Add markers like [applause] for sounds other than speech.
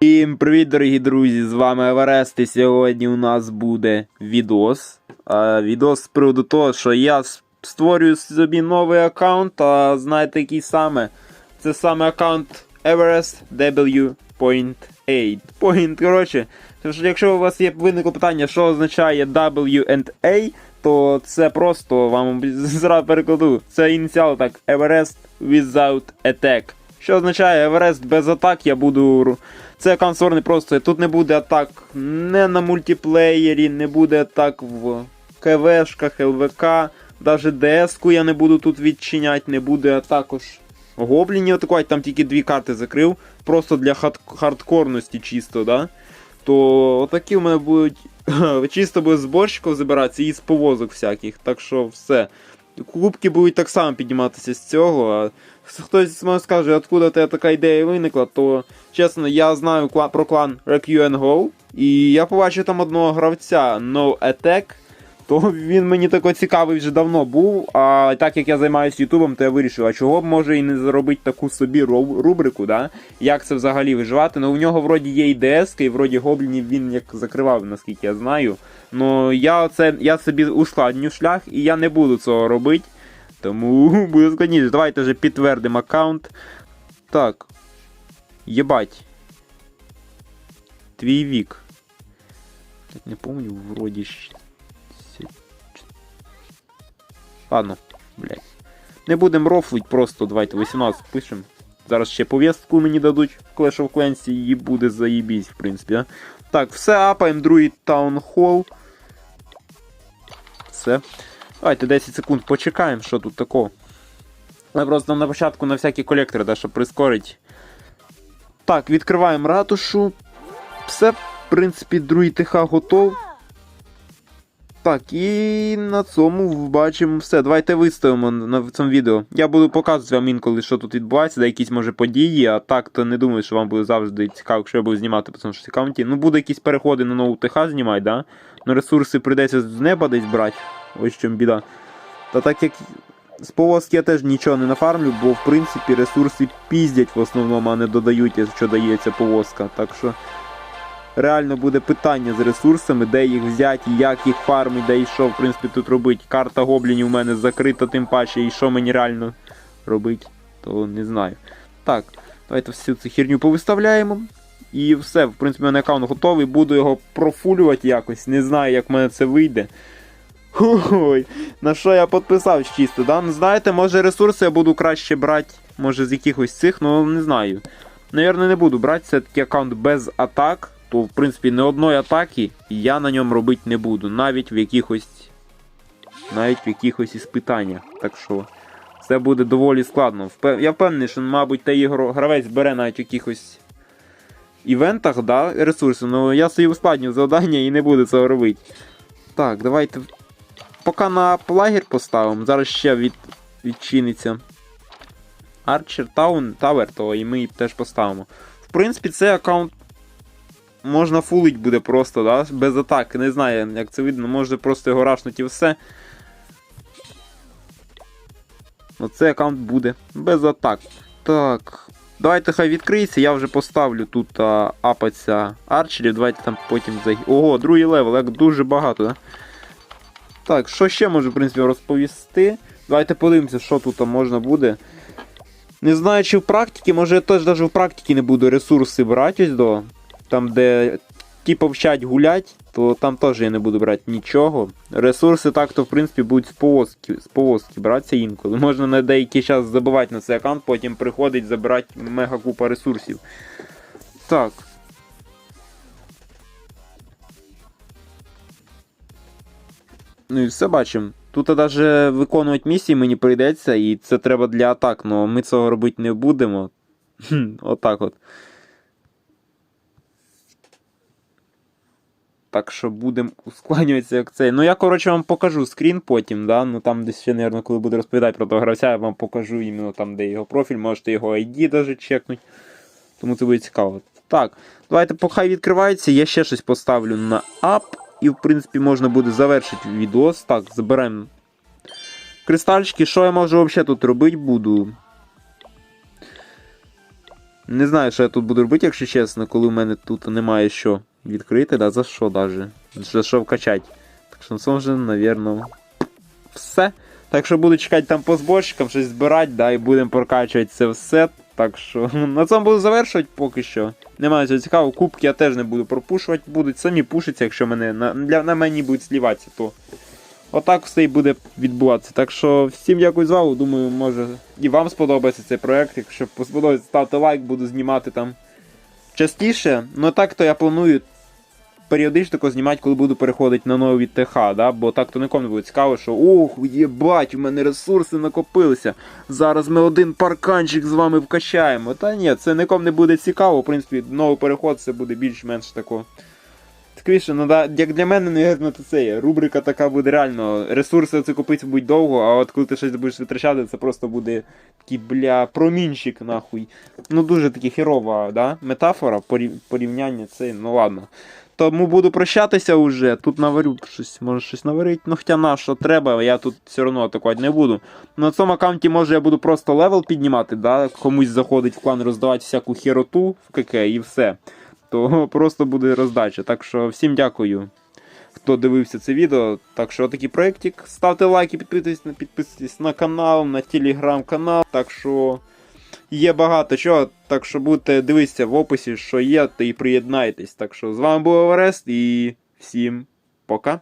Всім привіт, дорогі друзі! З вами Еверест, і сьогодні у нас буде відос. А, відос з приводу того, що я створюю собі новий аккаунт, а знаєте який саме? Це саме аккаунт Everest W.8. Point, коротше. Якщо у вас є виникло питання, що означає W&A, то це просто вам [laughs] зразу перекладу. Це ініціал так Everest Without Attack. Що означає Everest без атак, я буду. Це аккаунт створений просто. Тут не буде атак не на мультиплеєрі, не буде атак в КВшках, ЛВК, навіть ДС-ку я не буду тут відчиняти, не буде також гоблінів атакувати, там тільки дві карти закрив, просто для хат- хардкорності чисто, да? То отакі в мене будуть [laughs] чисто без зборщиків забиратися і з повозок всяких. Так що все. Кубки будуть так само підніматися з цього. А хтось скаже, откуда тебе така ідея виникла, то чесно, я знаю про клан Req Go, і я побачив там одного гравця No Attack. То він мені тако цікавий вже давно був. А так як я займаюся Ютубом, то я вирішив, а чого б може і не зробити таку собі рубрику, да? як це взагалі виживати. Ну у нього вроді є і ДС, і вроді гоблінів він як закривав, наскільки я знаю. Ну я я собі ускладню шлях і я не буду цього робити. Тому [laughs] буде складніше. Давайте вже підтвердимо аккаунт. Так. Єбать. Твій вік. Не помню, вроді. Ладно, блядь. Не будемо рофлить, просто давайте 18 пишемо. Зараз ще повістку мені дадуть Clash of Clans і буде заєбісь, в принципі. А? Так, все, апаємо другий таунхол. Все. Давайте 10 секунд почекаємо, що тут такого. Але просто на початку на всякі колектори, да, щоб прискорити. Так, відкриваємо ратушу. Все, в принципі, другий ТХ готов. Так, і на цьому бачимо все. Давайте виставимо на цьому відео. Я буду показувати вам інколи, що тут відбувається, де якісь може події, а так то не думаю, що вам буде завжди цікаво, якщо я буду знімати по цьому ж аккаунті. Ну, буде якісь переходи на нову ТХ знімати, да? Ну, ресурси прийдеться з неба десь брати. Ось в біда. Та так як з повозки я теж нічого не нафармлю, бо в принципі ресурси піздять в основному, а не додають, якщо дається повозка. Так що реально буде питання з ресурсами, де їх взяти, як їх фармити, де і що, в принципі, тут робити. Карта гоблінів у мене закрита, тим паче, і що мені реально робити, то не знаю. Так, давайте всю цю херню повиставляємо. І все, в принципі, у мене аккаунт готовий, буду його профулювати якось. Не знаю, як в мене це вийде. Ой, на що я підписав чисто, да? Ну, знаєте, може ресурси я буду краще брати, може з якихось цих, ну не знаю. Навірно, не буду брати, це такий аккаунт без атак, то в принципі ні одної атаки я на ньому робити не буду, навіть в якихось. Навіть в якихось іспитаннях. Так що це буде доволі складно. Я впевнений, що, мабуть, ігро- гравець бере навіть в якихось івентах, да, ресурси, але я собі ускладню завдання і не буду цього робити. Так, давайте поки на плагер поставимо, зараз ще від, відчиниться Archer Town Tower, то і ми її теж поставимо. В принципі, цей аккаунт можна фулить буде просто, да? без атаки. Не знаю, як це видно, може просто його рашнути і все. Ну, цей аккаунт буде без атак. Так. Давайте хай відкриється, я вже поставлю тут а, апаться арчерів. Давайте там потім зай... Ого, другий левел, як дуже багато, да? Так, що ще можу, в принципі, розповісти? Давайте подивимося, що тут можна буде. Не знаю, чи в практиці, може я теж навіть в практиці не буду ресурси брати ось до. Там, де типу вчать гулять, то там теж я не буду брати нічого. Ресурси так-то, в принципі, будуть з повозки, з повозки братися інколи. Можна на деякий час забивати на цей аккаунт, потім приходить забирати мега купа ресурсів. Так. Ну і все бачимо. Тут навіть виконувати місії мені прийдеться, і це треба для атак, але ми цього робити не будемо. Отак от. Так що будемо ускладнюватися як цей. Ну я, коротше, вам покажу скрін потім, да? Ну там десь ще, мабуть, коли буду розповідати про того гравця, я вам покажу іменно там, де його профіль, можете його ID навіть чекнути. Тому це буде цікаво. Так, давайте поки відкривається, я ще щось поставлю на ап. І, в принципі, можна буде завершити відос. Так, заберемо кристальчики. Що я можу взагалі тут робити буду? Не знаю, що я тут буду робити, якщо чесно, коли в мене тут немає що відкрити, да, за що даже. За що вкачати. Так що на цьому вже, напевно, все. Так що буду чекати там по зборщикам, щось збирати, да, і будемо прокачувати це все. Так що [laughs] на цьому буду завершувати поки що. Немає цього цікавого. Кубки я теж не буду пропушувати, будуть самі пушиться, якщо мене на, для, на мені будуть сліватися, то отак все і буде відбуватися. Так що всім дякую за увагу. Думаю, може і вам сподобається цей проект. Якщо сподобається, ставте лайк, буду знімати там частіше. Ну так то я планую періодично тако знімати, коли буду переходити на новий ТХ, да? бо так то нікому не буде цікаво, що ох, єбать, у мене ресурси накопилися. Зараз ми один парканчик з вами вкачаємо. Та ні, це нікому не буде цікаво. В принципі, новий переход це буде більш-менш тако. Скоріше, ну да, як для мене, навірно, то це є. Рубрика така буде реально. Ресурси це купити будуть довго, а от коли ти щось будеш витрачати, це просто буде такий, бля, промінчик, нахуй. Ну дуже таки херова, да? метафора, порів- порівняння це, ну ладно. Тому буду прощатися уже. Тут наварю щось, може щось наварити. Ну хоча на що треба, я тут все одно атакувати не буду. На цьому аккаунті може я буду просто левел піднімати, да? комусь заходить в клан роздавати всяку хероту в КК і все. То [laughs] просто буде роздача. Так що всім дякую, хто дивився це відео. Так що такий проєктик. Ставте лайки, підписуйтесь підписуйтесь на канал, на телеграм-канал. Так що є багато чого. Так що будете дивитися в описі, що є, то і приєднайтесь. Так що з вами був Орест і всім пока.